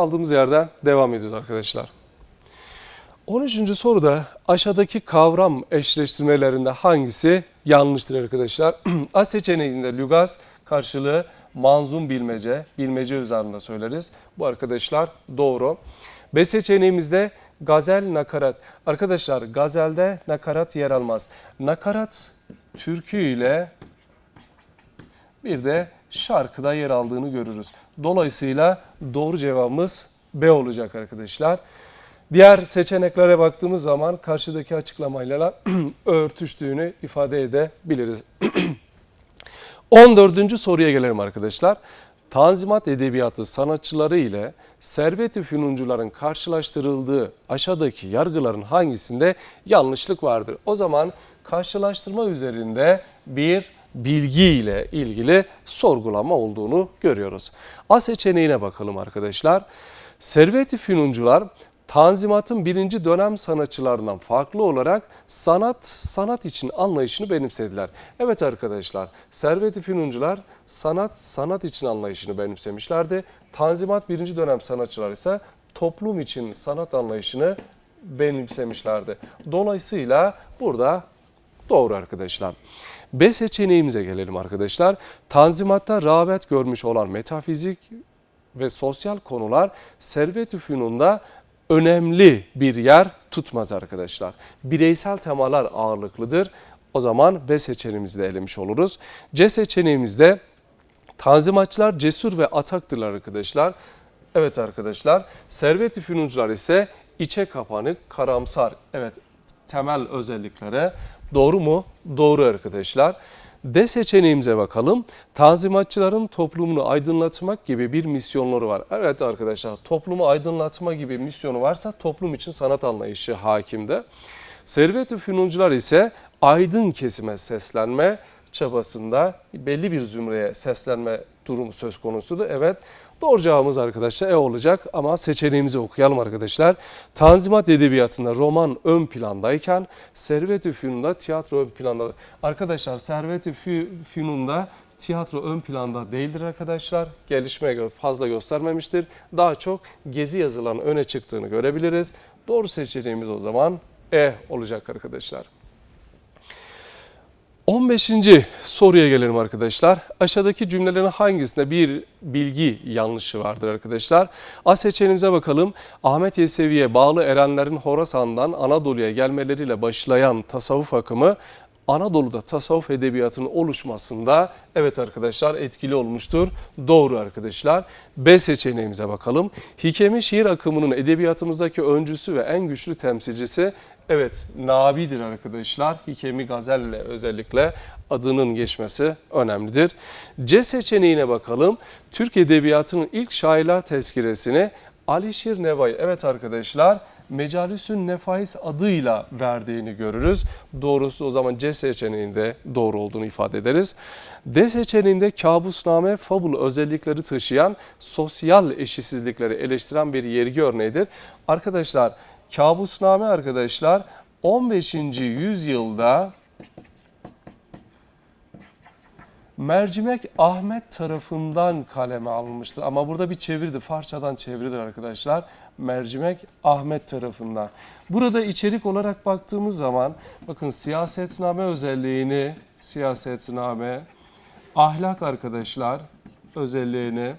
Kaldığımız yerden devam ediyoruz arkadaşlar. 13. soruda aşağıdaki kavram eşleştirmelerinde hangisi yanlıştır arkadaşlar? A seçeneğinde lügaz karşılığı manzum bilmece, bilmece üzerinde söyleriz. Bu arkadaşlar doğru. B seçeneğimizde gazel nakarat. Arkadaşlar gazelde nakarat yer almaz. Nakarat türkü ile bir de şarkıda yer aldığını görürüz. Dolayısıyla doğru cevabımız B olacak arkadaşlar. Diğer seçeneklere baktığımız zaman karşıdaki açıklamayla örtüştüğünü ifade edebiliriz. 14. soruya gelelim arkadaşlar. Tanzimat edebiyatı sanatçıları ile servet-i fünuncuların karşılaştırıldığı aşağıdaki yargıların hangisinde yanlışlık vardır? O zaman karşılaştırma üzerinde bir bilgi ile ilgili sorgulama olduğunu görüyoruz. A seçeneğine bakalım arkadaşlar. Servet-i fünuncular Tanzimat'ın birinci dönem sanatçılarından farklı olarak sanat sanat için anlayışını benimsediler. Evet arkadaşlar, Servet-i Fünuncular sanat sanat için anlayışını benimsemişlerdi. Tanzimat birinci dönem sanatçılar ise toplum için sanat anlayışını benimsemişlerdi. Dolayısıyla burada doğru arkadaşlar. B seçeneğimize gelelim arkadaşlar. Tanzimat'ta rağbet görmüş olan metafizik ve sosyal konular Servet-i Fünun'da önemli bir yer tutmaz arkadaşlar. Bireysel temalar ağırlıklıdır. O zaman B seçeneğimizi de elemiş oluruz. C seçeneğimizde tanzimatçılar cesur ve ataktırlar arkadaşlar. Evet arkadaşlar, servet-i ise içe kapanık, karamsar. Evet, temel özelliklere doğru mu? Doğru arkadaşlar. D seçeneğimize bakalım. Tanzimatçıların toplumunu aydınlatmak gibi bir misyonları var. Evet arkadaşlar toplumu aydınlatma gibi misyonu varsa toplum için sanat anlayışı hakimde. Servet-i Fünuncular ise aydın kesime seslenme çabasında belli bir zümreye seslenme durumu söz konusudur. Evet doğru cevabımız arkadaşlar E olacak ama seçeneğimizi okuyalım arkadaşlar. Tanzimat edebiyatında roman ön plandayken Servet-i Fünun'da tiyatro ön planda. Arkadaşlar Servet-i Fü- Fünun'da tiyatro ön planda değildir arkadaşlar. Gelişmeye göre fazla göstermemiştir. Daha çok gezi yazılarının öne çıktığını görebiliriz. Doğru seçeneğimiz o zaman E olacak arkadaşlar. 15. soruya gelelim arkadaşlar. Aşağıdaki cümlelerin hangisinde bir bilgi yanlışı vardır arkadaşlar? A seçeneğimize bakalım. Ahmet Yesevi'ye bağlı erenlerin Horasan'dan Anadolu'ya gelmeleriyle başlayan tasavvuf akımı Anadolu'da tasavvuf edebiyatının oluşmasında evet arkadaşlar etkili olmuştur. Doğru arkadaşlar. B seçeneğimize bakalım. Hikemi şiir akımının edebiyatımızdaki öncüsü ve en güçlü temsilcisi evet Nabi'dir arkadaşlar. Hikemi gazelle özellikle adının geçmesi önemlidir. C seçeneğine bakalım. Türk edebiyatının ilk şairler tezkiresini Alişir Nevai evet arkadaşlar Mecalisün Nefais adıyla verdiğini görürüz. Doğrusu o zaman C seçeneğinde doğru olduğunu ifade ederiz. D seçeneğinde kabusname fabul özellikleri taşıyan sosyal eşitsizlikleri eleştiren bir yergi örneğidir. Arkadaşlar kabusname arkadaşlar 15. yüzyılda Mercimek Ahmet tarafından kaleme alınmıştır. Ama burada bir çeviridir. Farsçadan çeviridir arkadaşlar. Mercimek Ahmet tarafından. Burada içerik olarak baktığımız zaman bakın siyasetname özelliğini, siyasetname, ahlak arkadaşlar özelliğini,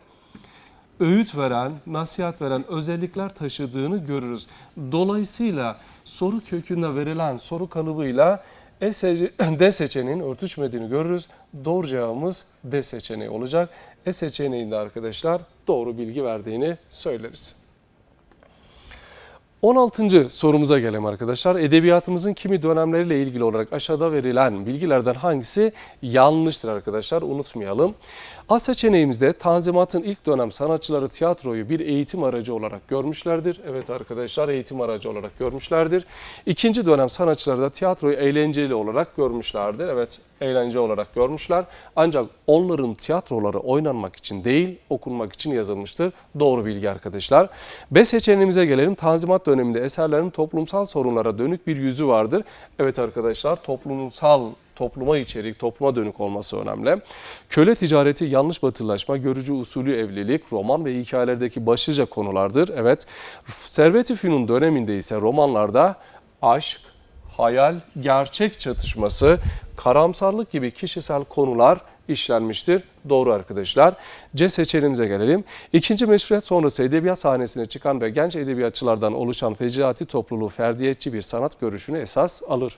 öğüt veren, nasihat veren özellikler taşıdığını görürüz. Dolayısıyla soru kökünde verilen soru kalıbıyla E D seçeneğinin örtüşmediğini görürüz. Doğru cevabımız D seçeneği olacak. E seçeneğinde arkadaşlar doğru bilgi verdiğini söyleriz. 16. sorumuza gelelim arkadaşlar. Edebiyatımızın kimi dönemleriyle ilgili olarak aşağıda verilen bilgilerden hangisi yanlıştır arkadaşlar? Unutmayalım. A seçeneğimizde Tanzimat'ın ilk dönem sanatçıları tiyatroyu bir eğitim aracı olarak görmüşlerdir. Evet arkadaşlar eğitim aracı olarak görmüşlerdir. İkinci dönem sanatçıları da tiyatroyu eğlenceli olarak görmüşlerdir. Evet eğlence olarak görmüşler. Ancak onların tiyatroları oynanmak için değil, okunmak için yazılmıştır. Doğru bilgi arkadaşlar. B seçeneğimize gelelim. Tanzimat döneminde eserlerin toplumsal sorunlara dönük bir yüzü vardır. Evet arkadaşlar toplumsal topluma içerik, topluma dönük olması önemli. Köle ticareti, yanlış batılılaşma, görücü usulü evlilik, roman ve hikayelerdeki başlıca konulardır. Evet, Servet-i Fünun döneminde ise romanlarda aşk, hayal, gerçek çatışması, karamsarlık gibi kişisel konular işlenmiştir. Doğru arkadaşlar. C seçeneğimize gelelim. İkinci meşruiyet sonrası edebiyat sahnesine çıkan ve genç edebiyatçılardan oluşan fecraati topluluğu ferdiyetçi bir sanat görüşünü esas alır.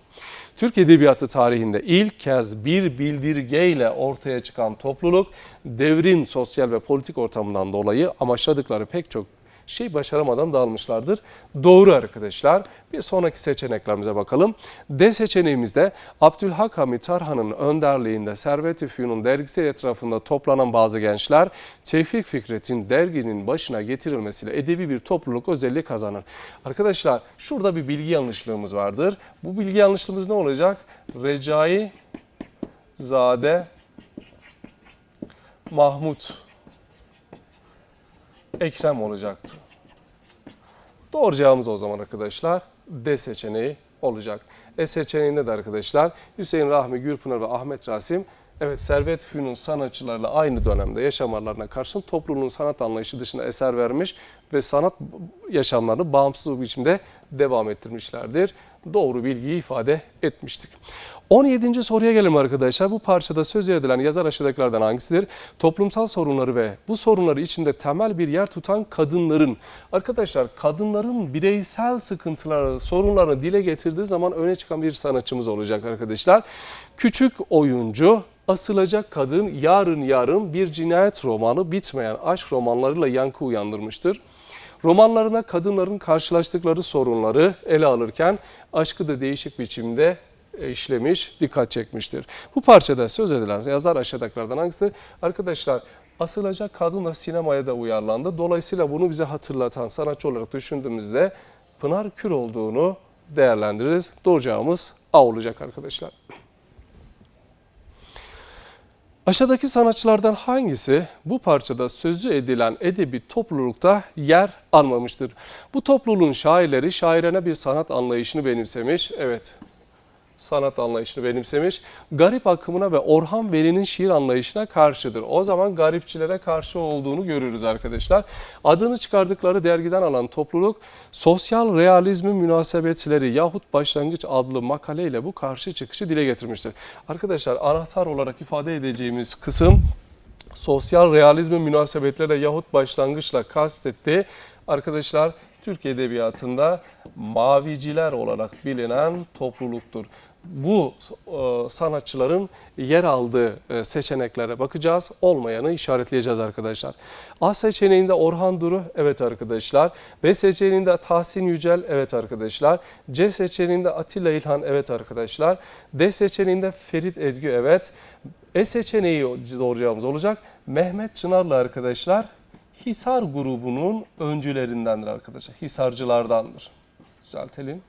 Türk edebiyatı tarihinde ilk kez bir bildirgeyle ortaya çıkan topluluk devrin sosyal ve politik ortamından dolayı amaçladıkları pek çok şey başaramadan dağılmışlardır. Doğru arkadaşlar. Bir sonraki seçeneklerimize bakalım. D seçeneğimizde Abdülhak Hamit Tarhan'ın önderliğinde Servet-i Fünun dergisi etrafında toplanan bazı gençler Tevfik Fikret'in derginin başına getirilmesiyle edebi bir topluluk özelliği kazanır. Arkadaşlar şurada bir bilgi yanlışlığımız vardır. Bu bilgi yanlışlığımız ne olacak? Recai Zade Mahmut Ekrem olacaktı. Doğru cevabımız o zaman arkadaşlar D seçeneği olacak. E seçeneğinde de arkadaşlar Hüseyin Rahmi Gürpınar ve Ahmet Rasim evet Servet Fünun sanatçılarla aynı dönemde yaşamalarına karşın topluluğun sanat anlayışı dışında eser vermiş ve sanat yaşamlarını bağımsız bir biçimde devam ettirmişlerdir. Doğru bilgiyi ifade etmiştik. 17. soruya gelelim arkadaşlar. Bu parçada söz edilen yazar aşağıdakilerden hangisidir? Toplumsal sorunları ve bu sorunları içinde temel bir yer tutan kadınların. Arkadaşlar kadınların bireysel sıkıntıları, sorunlarını dile getirdiği zaman öne çıkan bir sanatçımız olacak arkadaşlar. Küçük oyuncu, Asılacak Kadın, Yarın Yarın bir cinayet romanı bitmeyen aşk romanlarıyla yankı uyandırmıştır. Romanlarına kadınların karşılaştıkları sorunları ele alırken aşkı da değişik biçimde e, işlemiş, dikkat çekmiştir. Bu parçada söz edilen yazar aşağıdakilerden hangisidir? Arkadaşlar Asılacak Kadın sinemaya da uyarlandı. Dolayısıyla bunu bize hatırlatan sanatçı olarak düşündüğümüzde Pınar Kür olduğunu değerlendiririz. Doğru cevabımız A olacak arkadaşlar. Aşağıdaki sanatçılardan hangisi bu parçada sözü edilen edebi toplulukta yer almamıştır? Bu topluluğun şairleri şairene bir sanat anlayışını benimsemiş. Evet, sanat anlayışını benimsemiş. Garip akımına ve Orhan Veli'nin şiir anlayışına karşıdır. O zaman garipçilere karşı olduğunu görürüz arkadaşlar. Adını çıkardıkları dergiden alan topluluk sosyal realizmin münasebetleri yahut başlangıç adlı makaleyle bu karşı çıkışı dile getirmiştir. Arkadaşlar anahtar olarak ifade edeceğimiz kısım sosyal realizmin münasebetleri yahut başlangıçla kastettiği arkadaşlar Türk Edebiyatı'nda maviciler olarak bilinen topluluktur. Bu e, sanatçıların yer aldığı e, seçeneklere bakacağız. Olmayanı işaretleyeceğiz arkadaşlar. A seçeneğinde Orhan Duru, evet arkadaşlar. B seçeneğinde Tahsin Yücel, evet arkadaşlar. C seçeneğinde Atilla İlhan, evet arkadaşlar. D seçeneğinde Ferit Edgü, evet. E seçeneği doğru cevabımız olacak. Mehmet Çınarlı arkadaşlar Hisar grubunun öncülerindendir arkadaşlar. Hisarcılardandır. Düzeltelim.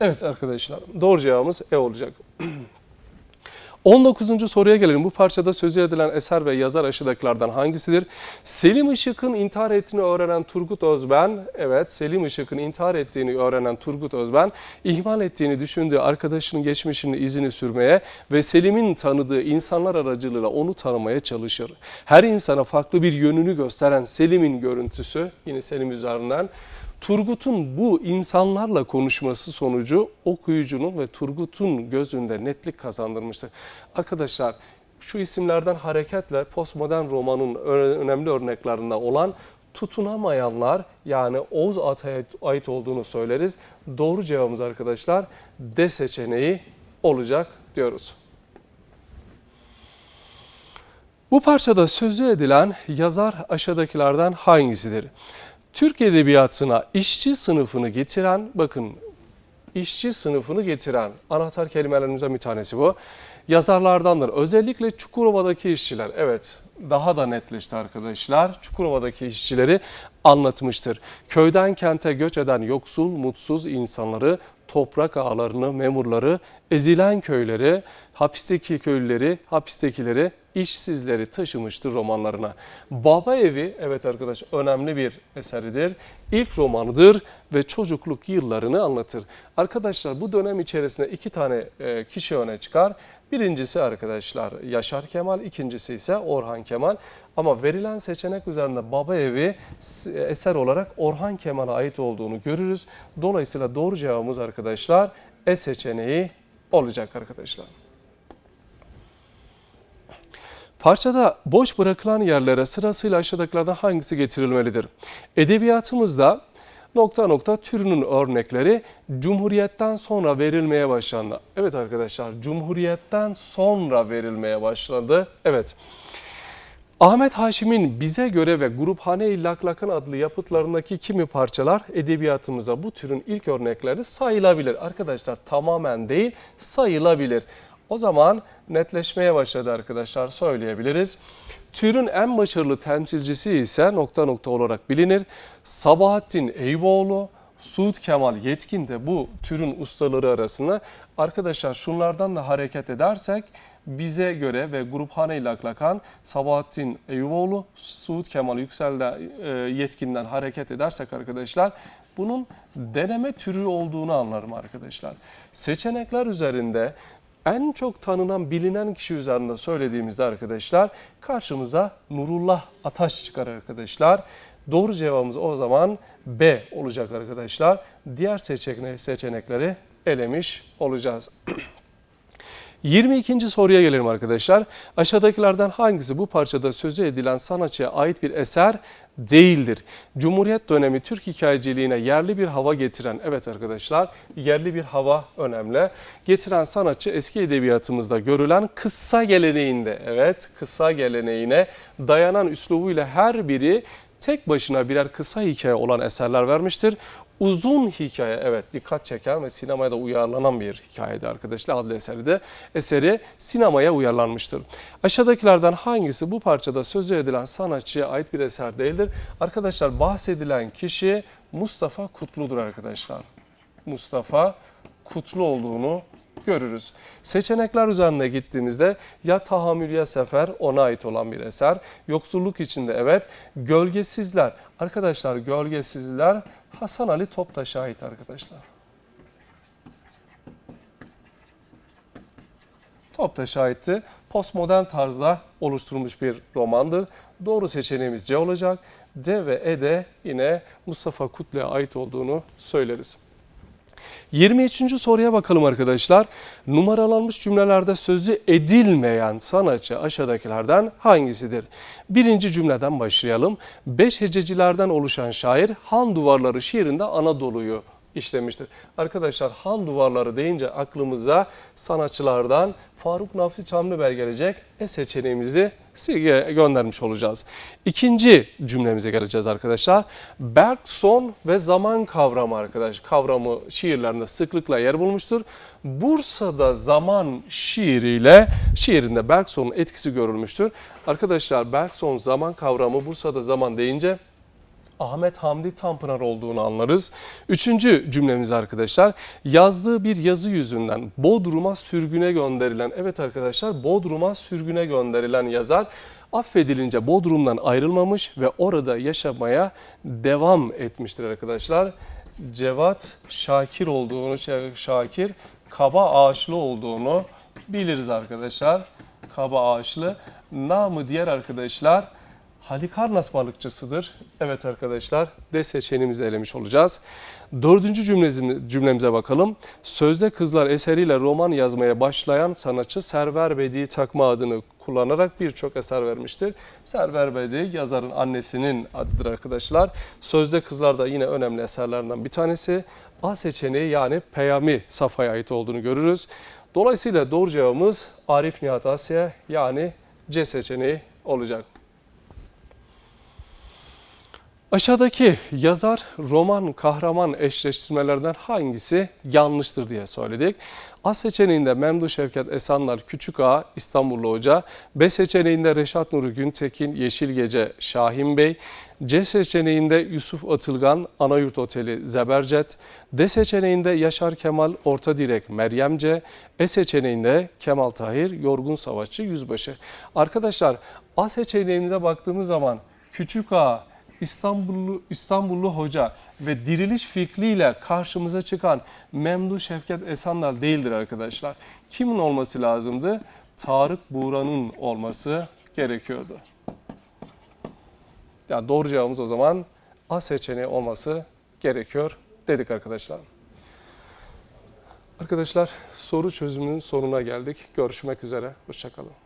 Evet arkadaşlar doğru cevabımız E olacak. 19. soruya gelelim. Bu parçada sözü edilen eser ve yazar aşağıdakilerden hangisidir? Selim Işık'ın intihar ettiğini öğrenen Turgut Özben, evet Selim Işık'ın intihar ettiğini öğrenen Turgut Özben, ihmal ettiğini düşündüğü arkadaşının geçmişinin izini sürmeye ve Selim'in tanıdığı insanlar aracılığıyla onu tanımaya çalışır. Her insana farklı bir yönünü gösteren Selim'in görüntüsü, yine Selim üzerinden Turgut'un bu insanlarla konuşması sonucu okuyucunun ve Turgut'un gözünde netlik kazandırmıştır. Arkadaşlar şu isimlerden hareketle postmodern romanın önemli örneklerinden olan tutunamayanlar yani Oğuz Atay'a ait olduğunu söyleriz. Doğru cevabımız arkadaşlar D seçeneği olacak diyoruz. Bu parçada sözü edilen yazar aşağıdakilerden hangisidir? Türk Edebiyatı'na işçi sınıfını getiren, bakın işçi sınıfını getiren anahtar kelimelerimizden bir tanesi bu. Yazarlardandır. Özellikle Çukurova'daki işçiler. Evet daha da netleşti arkadaşlar. Çukurova'daki işçileri anlatmıştır. Köyden kente göç eden yoksul, mutsuz insanları, toprak ağlarını, memurları, ezilen köyleri, hapisteki köylüleri, hapistekileri, işsizleri taşımıştır romanlarına. Baba Evi, evet arkadaş önemli bir eseridir. ilk romanıdır ve çocukluk yıllarını anlatır. Arkadaşlar bu dönem içerisinde iki tane e, kişi öne çıkar. Birincisi arkadaşlar Yaşar Kemal, ikincisi ise Orhan Kemal. Ama verilen seçenek üzerinde Baba Evi s- eser olarak Orhan Kemal'a ait olduğunu görürüz. Dolayısıyla doğru cevabımız arkadaşlar E seçeneği olacak arkadaşlar. Parçada boş bırakılan yerlere sırasıyla aşağıdakilerden hangisi getirilmelidir? Edebiyatımızda nokta nokta türünün örnekleri Cumhuriyet'ten sonra verilmeye başlandı. Evet arkadaşlar Cumhuriyet'ten sonra verilmeye başladı. Evet. Ahmet Haşim'in Bize Göre ve Gruphane-i Laklakın adlı yapıtlarındaki kimi parçalar edebiyatımızda bu türün ilk örnekleri sayılabilir. Arkadaşlar tamamen değil sayılabilir. O zaman netleşmeye başladı arkadaşlar söyleyebiliriz. Türün en başarılı temsilcisi ise nokta nokta olarak bilinir. Sabahattin Eyüboğlu, Suud Kemal Yetkin de bu türün ustaları arasında. Arkadaşlar şunlardan da hareket edersek bize göre ve Gruphane ile Aklakan Sabahattin Eyüboğlu, Suud Kemal Yüksel'de e, yetkinden hareket edersek arkadaşlar bunun deneme türü olduğunu anlarım arkadaşlar. Seçenekler üzerinde en çok tanınan bilinen kişi üzerinde söylediğimizde arkadaşlar karşımıza Nurullah Ataş çıkar arkadaşlar. Doğru cevabımız o zaman B olacak arkadaşlar. Diğer seçenek, seçenekleri elemiş olacağız. 22. soruya gelelim arkadaşlar. Aşağıdakilerden hangisi bu parçada sözü edilen sanatçıya ait bir eser değildir? Cumhuriyet dönemi Türk hikayeciliğine yerli bir hava getiren, evet arkadaşlar yerli bir hava önemli. Getiren sanatçı eski edebiyatımızda görülen kıssa geleneğinde, evet kıssa geleneğine dayanan üslubuyla her biri tek başına birer kısa hikaye olan eserler vermiştir. Uzun hikaye evet dikkat çeken ve sinemaya da uyarlanan bir hikayede arkadaşlar adlı eseri de eseri sinemaya uyarlanmıştır. Aşağıdakilerden hangisi bu parçada sözü edilen sanatçıya ait bir eser değildir? Arkadaşlar bahsedilen kişi Mustafa Kutlu'dur arkadaşlar. Mustafa Kutlu olduğunu görürüz. Seçenekler üzerine gittiğimizde ya tahammül ya sefer ona ait olan bir eser. Yoksulluk içinde evet. Gölgesizler. Arkadaşlar gölgesizler Hasan Ali Toptaş'a ait arkadaşlar. Toptaş'a aitti. Postmodern tarzda oluşturulmuş bir romandır. Doğru seçeneğimiz C olacak. D ve E de yine Mustafa Kutlu'ya ait olduğunu söyleriz. 23. soruya bakalım arkadaşlar. Numaralanmış cümlelerde sözü edilmeyen sanatçı aşağıdakilerden hangisidir? Birinci cümleden başlayalım. Beş hececilerden oluşan şair Han Duvarları şiirinde Anadolu'yu işlemiştir. Arkadaşlar Han Duvarları deyince aklımıza sanatçılardan Faruk Nafti Çamlıbel gelecek. E seçeneğimizi göndermiş olacağız. İkinci cümlemize geleceğiz arkadaşlar. Bergson ve zaman kavramı arkadaş kavramı şiirlerinde sıklıkla yer bulmuştur. Bursa'da zaman şiiriyle şiirinde Bergson'un etkisi görülmüştür. Arkadaşlar Bergson zaman kavramı Bursa'da zaman deyince Ahmet Hamdi Tanpınar olduğunu anlarız. Üçüncü cümlemiz arkadaşlar yazdığı bir yazı yüzünden Bodrum'a sürgüne gönderilen evet arkadaşlar Bodrum'a sürgüne gönderilen yazar affedilince Bodrum'dan ayrılmamış ve orada yaşamaya devam etmiştir arkadaşlar. Cevat Şakir olduğunu, Şakir Kaba Ağaçlı olduğunu biliriz arkadaşlar. Kaba Ağaçlı. Namı diğer arkadaşlar Halikarnas balıkçısıdır. Evet arkadaşlar D seçeneğimizi elemiş olacağız. Dördüncü cümlemize, bakalım. Sözde Kızlar eseriyle roman yazmaya başlayan sanatçı Server Bedi takma adını kullanarak birçok eser vermiştir. Server Bedi yazarın annesinin adıdır arkadaşlar. Sözde Kızlar da yine önemli eserlerinden bir tanesi. A seçeneği yani Peyami Safa'ya ait olduğunu görürüz. Dolayısıyla doğru cevabımız Arif Nihat Asya yani C seçeneği olacak. Aşağıdaki yazar, roman, kahraman eşleştirmelerden hangisi yanlıştır diye söyledik. A seçeneğinde Memduh Şevket Esanlar Küçük Ağa İstanbullu Hoca, B seçeneğinde Reşat Nuri Güntekin Yeşil Gece Şahin Bey, C seçeneğinde Yusuf Atılgan Anayurt Oteli Zebercet, D seçeneğinde Yaşar Kemal Orta Direk Meryemce, E seçeneğinde Kemal Tahir Yorgun Savaşçı Yüzbaşı. Arkadaşlar A seçeneğimize baktığımız zaman Küçük Ağa İstanbullu İstanbullu hoca ve diriliş fikriyle karşımıza çıkan Memduh Şevket Esanlar değildir arkadaşlar. Kimin olması lazımdı? Tarık Buğra'nın olması gerekiyordu. Ya doğru cevabımız o zaman A seçeneği olması gerekiyor dedik arkadaşlar. Arkadaşlar soru çözümünün sonuna geldik. Görüşmek üzere. Hoşçakalın.